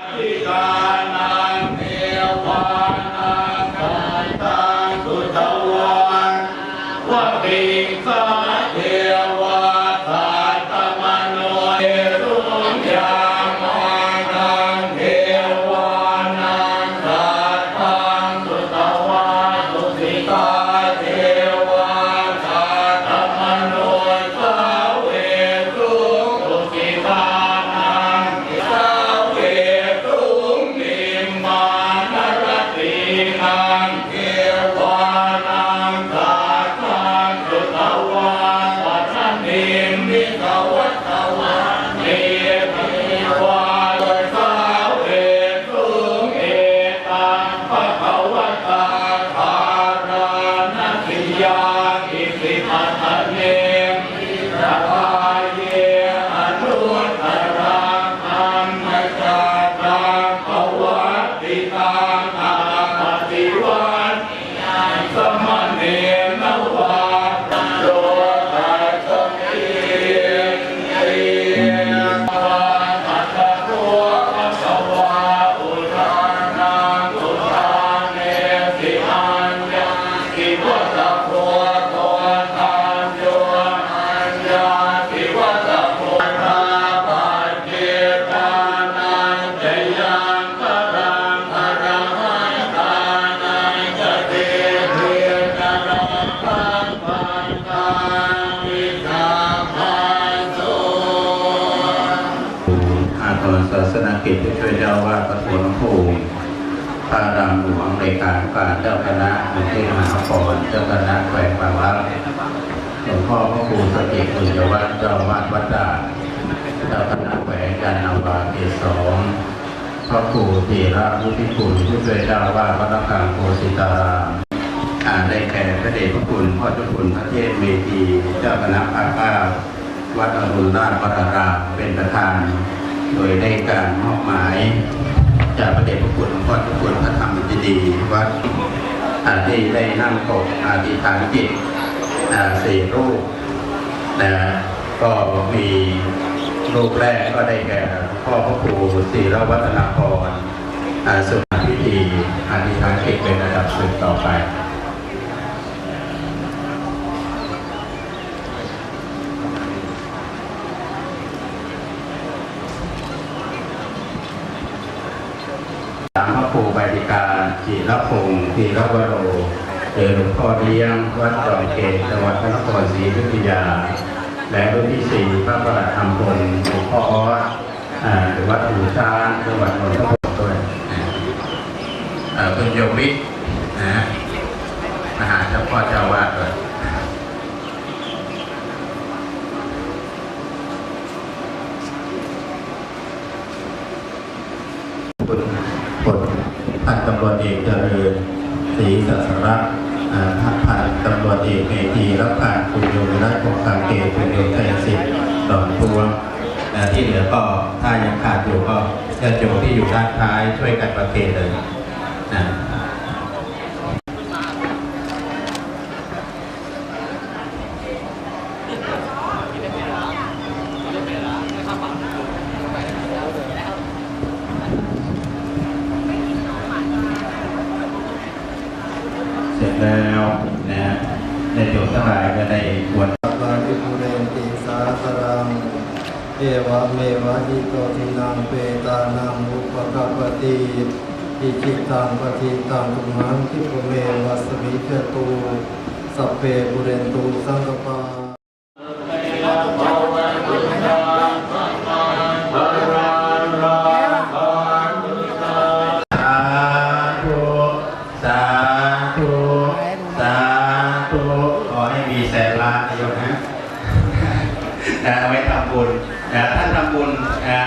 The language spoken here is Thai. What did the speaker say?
ธิ นศาสนากิจผู้ช่วยเจ้าว่าประทวนผู้พระรามหลวงในการการเจ้าคณะกรุงเทพมหานครเจ้าคณะแขวงบางรักหลวงพ่อพระครูสติปุญญวัฒน์เจ้าวาดวัดดาเจ้าคณะแขวงจันทวาเขตสองพระครูธีระมุทิคุณผู้ช่วยเจ้าว่าสวัดระฆังโพสิตารามอ่านได้แก่พระเดชพระคุณพ่อเจ้าคุณพระเทพเมธีเจ้าคณะภาคเก้าวัดอรุณราชวรารามเป็นประธาน โดยได้การมอบหมาย จากพระเดชพระคุณหลวงพ่อเจ้าคุณพระธรรมจิดีวัดอาที่ได้นั่งปกอาธิฐานจิตอาสี่รูปนะก็มีรูปแรกก็ได้แก่พ่อพระครูศรีรวัฒนาพรอาสุนพิธีอาธิฐานจิตเป็นระดับสืบต่อไป พระครูใบดิกาจิรพงศ์ธีรวโรเจอหลวงพ่อเลี้ยงวัดจอมเกตจังหวัดพระนครศรีอยุธยา และรุ่นที่สี่พระประหลัดธรรมพลหลวงพ่อออสอ่าหรือวัดหูช้างจังหวัดนนทบุรีด้วยอ่าคุณโยมวิทย์นะมหาเจ้าพ่อเจ้าวาดด้วยคุณ ผลพันตำรวจเอกเจริญศรีสัสระอ่าพันพันตำรวจเอกเมธีรับผ่านคุณโยมรัตน์คงคำเกตคุณโยมไทยสิทธิ์ดอทัวงอ่ที่เหลือก็ถ้ายังขาดอยู่ก็ญาติโยมที่อยู่ด้านท้ายช่วยกันประเคนเลยนะ แล้วนะในโยมทั้งหลายก็ได้ควรลาภิปุเรนติสาสรังเอวะเมวะอิโตทินังเปตานังอุปกัปติอิจิตังปฏิตังตุมังคิปเมวะสมิจตุสัพเพบุเรนตุสังกปา ดีแสนล้านนะโยมนะนะเอาไว้ทำบุญนะท่านทำบุญนะ